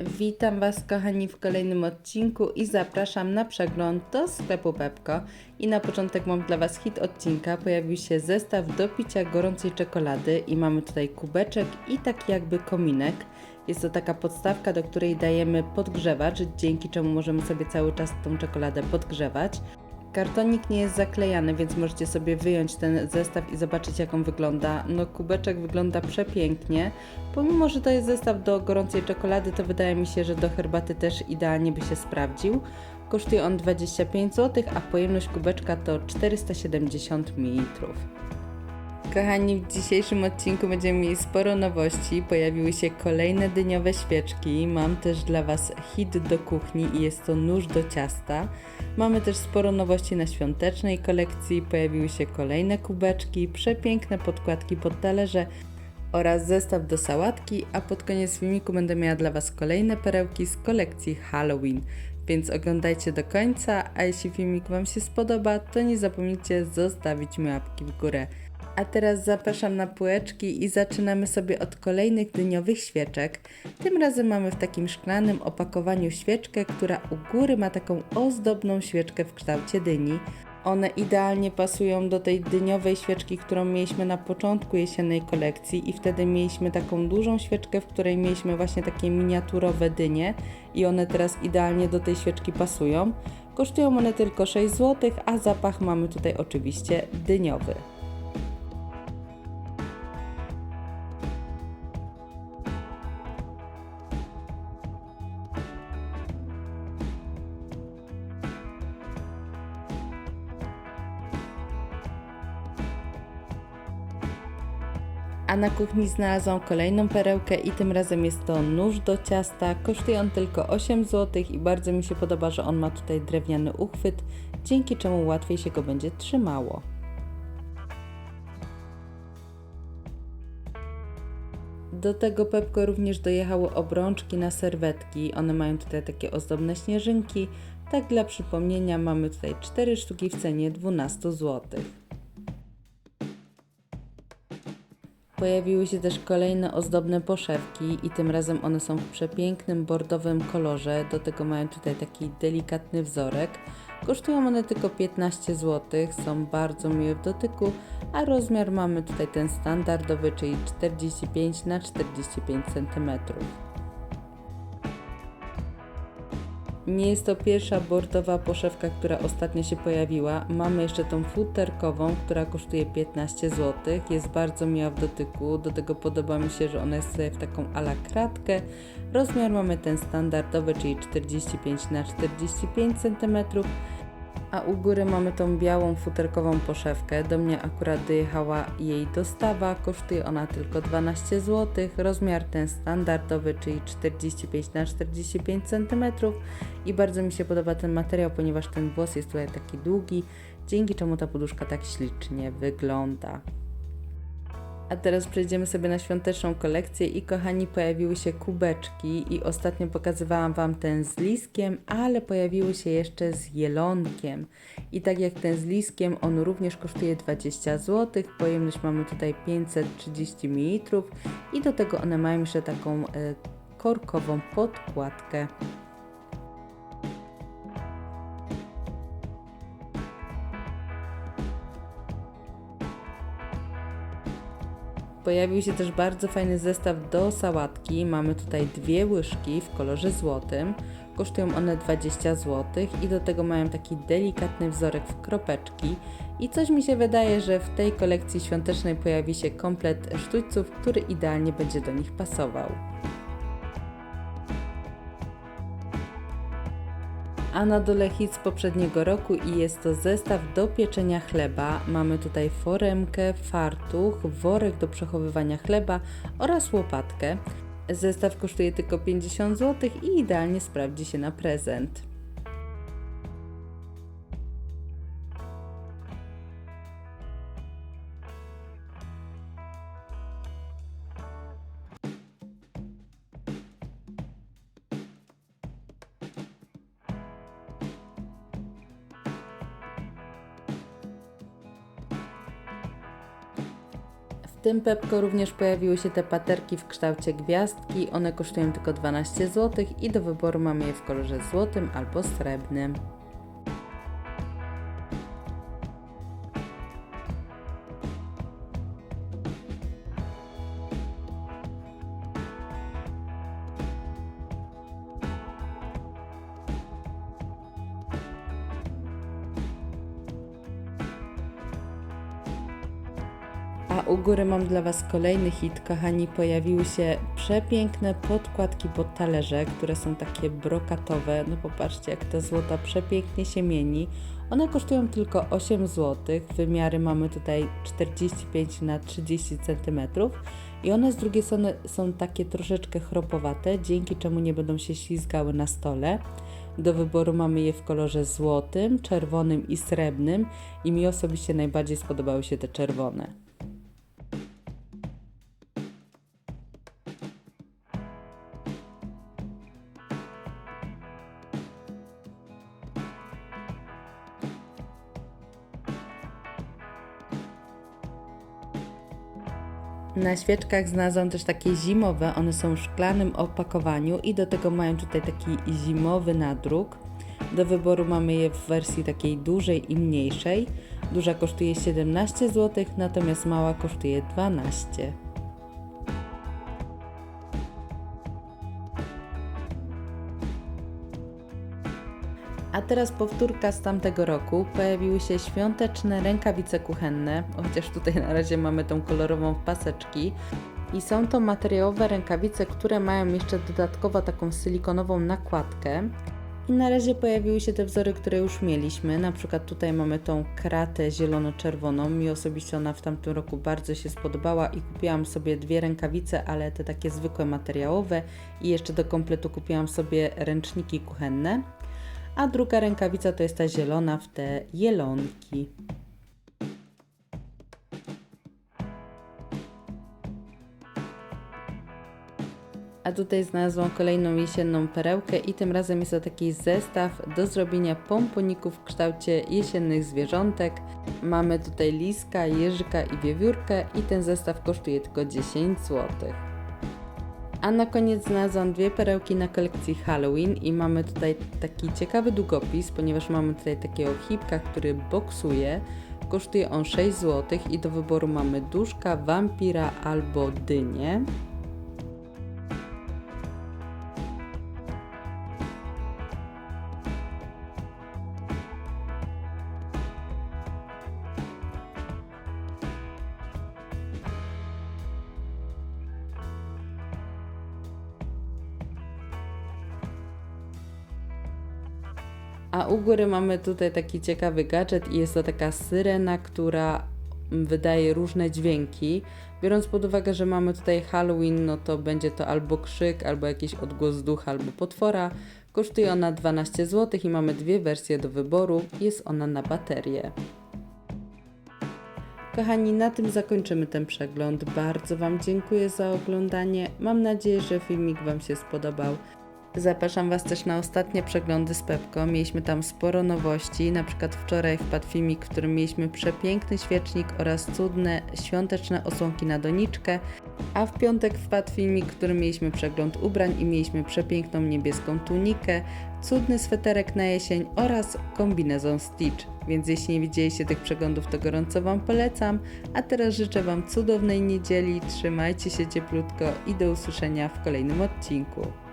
Witam Was kochani w kolejnym odcinku i zapraszam na przegląd do sklepu Pepko. I na początek mam dla Was hit odcinka. Pojawił się zestaw do picia gorącej czekolady i mamy tutaj kubeczek i taki jakby kominek. Jest to taka podstawka, do której dajemy podgrzewacz, dzięki czemu możemy sobie cały czas tą czekoladę podgrzewać. Kartonik nie jest zaklejany, więc możecie sobie wyjąć ten zestaw i zobaczyć jak on wygląda. No kubeczek wygląda przepięknie. Pomimo, że to jest zestaw do gorącej czekolady, to wydaje mi się, że do herbaty też idealnie by się sprawdził. Kosztuje on 25 zł, a pojemność kubeczka to 470 ml. Kochani, w dzisiejszym odcinku będziemy mieli sporo nowości. Pojawiły się kolejne dyniowe świeczki. Mam też dla Was hit do kuchni i jest to nóż do ciasta. Mamy też sporo nowości na świątecznej kolekcji. Pojawiły się kolejne kubeczki, przepiękne podkładki pod talerze oraz zestaw do sałatki, a pod koniec filmiku będę miała dla Was kolejne perełki z kolekcji Halloween. Więc oglądajcie do końca, a jeśli filmik Wam się spodoba, to nie zapomnijcie zostawić mi łapki w górę. A teraz zapraszam na półeczki i zaczynamy sobie od kolejnych dyniowych świeczek. Tym razem mamy w takim szklanym opakowaniu świeczkę, która u góry ma taką ozdobną świeczkę w kształcie dyni. One idealnie pasują do tej dyniowej świeczki, którą mieliśmy na początku jesiennej kolekcji i wtedy mieliśmy taką dużą świeczkę, w której mieliśmy właśnie takie miniaturowe dynie i one teraz idealnie do tej świeczki pasują. Kosztują one tylko 6 zł, a zapach mamy tutaj oczywiście dyniowy. A na kuchni znalazłam kolejną perełkę i tym razem jest to nóż do ciasta. Kosztuje on tylko 8 zł i bardzo mi się podoba, że on ma tutaj drewniany uchwyt, dzięki czemu łatwiej się go będzie trzymało. Do tego Pepko również dojechało obrączki na serwetki. One mają tutaj takie ozdobne śnieżynki. Tak dla przypomnienia mamy tutaj 4 sztuki w cenie 12 zł. Pojawiły się też kolejne ozdobne poszewki i tym razem one są w przepięknym bordowym kolorze. Do tego mają tutaj taki delikatny wzorek. Kosztują one tylko 15 zł, są bardzo miłe w dotyku, a rozmiar mamy tutaj ten standardowy, czyli 45 na 45 cm. Nie jest to pierwsza bordowa poszewka, która ostatnio się pojawiła. Mamy jeszcze tą futerkową, która kosztuje 15 zł. Jest bardzo miła w dotyku. Do tego podoba mi się, że ona jest sobie w taką ala kratkę. Rozmiar mamy ten standardowy, czyli 45 na 45 cm. A u góry mamy tą białą futerkową poszewkę. Do mnie akurat dojechała jej dostawa. Kosztuje ona tylko 12 zł. Rozmiar ten standardowy, czyli 45 na 45 cm. I bardzo mi się podoba ten materiał, ponieważ ten włos jest tutaj taki długi, dzięki czemu ta poduszka tak ślicznie wygląda. A teraz przejdziemy sobie na świąteczną kolekcję i kochani, pojawiły się kubeczki i ostatnio pokazywałam Wam ten z liskiem, ale pojawiły się jeszcze z jelonkiem. I tak jak ten z liskiem, on również kosztuje 20 zł, pojemność mamy tutaj 530 ml i do tego one mają jeszcze taką e, korkową podkładkę. Pojawił się też bardzo fajny zestaw do sałatki. Mamy tutaj dwie łyżki w kolorze złotym. Kosztują one 20 zł i do tego mają taki delikatny wzorek w kropeczki. I coś mi się wydaje, że w tej kolekcji świątecznej pojawi się komplet sztućców, który idealnie będzie do nich pasował. A na z poprzedniego roku i jest to zestaw do pieczenia chleba. Mamy tutaj foremkę, fartuch, worek do przechowywania chleba oraz łopatkę. Zestaw kosztuje tylko 50 zł i idealnie sprawdzi się na prezent. Tym Pepko również pojawiły się te paterki w kształcie gwiazdki. One kosztują tylko 12 zł i do wyboru mamy je w kolorze złotym albo srebrnym. A u góry mam dla Was kolejny hit, kochani. Pojawiły się przepiękne podkładki pod talerze, które są takie brokatowe. No popatrzcie, jak ta złota przepięknie się mieni. One kosztują tylko 8 zł. Wymiary mamy tutaj 45 na 30 cm. I one z drugiej strony są takie troszeczkę chropowate, dzięki czemu nie będą się ślizgały na stole. Do wyboru mamy je w kolorze złotym, czerwonym i srebrnym. I mi osobiście najbardziej spodobały się te czerwone. Na świeczkach znalazłam też takie zimowe, one są w szklanym opakowaniu i do tego mają tutaj taki zimowy nadruk. Do wyboru mamy je w wersji takiej dużej i mniejszej. Duża kosztuje 17 zł, natomiast mała kosztuje 12. A teraz powtórka z tamtego roku. Pojawiły się świąteczne rękawice kuchenne, chociaż tutaj na razie mamy tą kolorową w paseczki. I są to materiałowe rękawice, które mają jeszcze dodatkowo taką silikonową nakładkę. I na razie pojawiły się te wzory, które już mieliśmy. Na przykład tutaj mamy tą kratę zielono-czerwoną. Mi osobiście ona w tamtym roku bardzo się spodobała i kupiłam sobie dwie rękawice, ale te takie zwykłe materiałowe. I jeszcze do kompletu kupiłam sobie ręczniki kuchenne a druga rękawica to jest ta zielona w te jelonki. A tutaj znalazłam kolejną jesienną perełkę i tym razem jest to taki zestaw do zrobienia pomponików w kształcie jesiennych zwierzątek. Mamy tutaj liska, jeżyka i wiewiórkę i ten zestaw kosztuje tylko 10 złotych. A na koniec znalazłam dwie perełki na kolekcji Halloween i mamy tutaj taki ciekawy długopis, ponieważ mamy tutaj takiego hipka, który boksuje. Kosztuje on 6 zł i do wyboru mamy duszka, wampira albo dynię. A u góry mamy tutaj taki ciekawy gadżet i jest to taka syrena, która wydaje różne dźwięki. Biorąc pod uwagę, że mamy tutaj Halloween, no to będzie to albo krzyk, albo jakiś odgłos ducha, albo potwora. Kosztuje ona 12 zł i mamy dwie wersje do wyboru. Jest ona na baterię. Kochani, na tym zakończymy ten przegląd. Bardzo Wam dziękuję za oglądanie. Mam nadzieję, że filmik Wam się spodobał. Zapraszam Was też na ostatnie przeglądy z Pepką. Mieliśmy tam sporo nowości. Na przykład wczoraj wpadł filmik, w którym mieliśmy przepiękny świecznik oraz cudne świąteczne osłonki na doniczkę. A w piątek wpadł filmik, w którym mieliśmy przegląd ubrań i mieliśmy przepiękną niebieską tunikę, cudny sweterek na jesień oraz kombinezon Stitch. Więc jeśli nie widzieliście tych przeglądów, to gorąco Wam polecam. A teraz życzę Wam cudownej niedzieli, trzymajcie się cieplutko i do usłyszenia w kolejnym odcinku.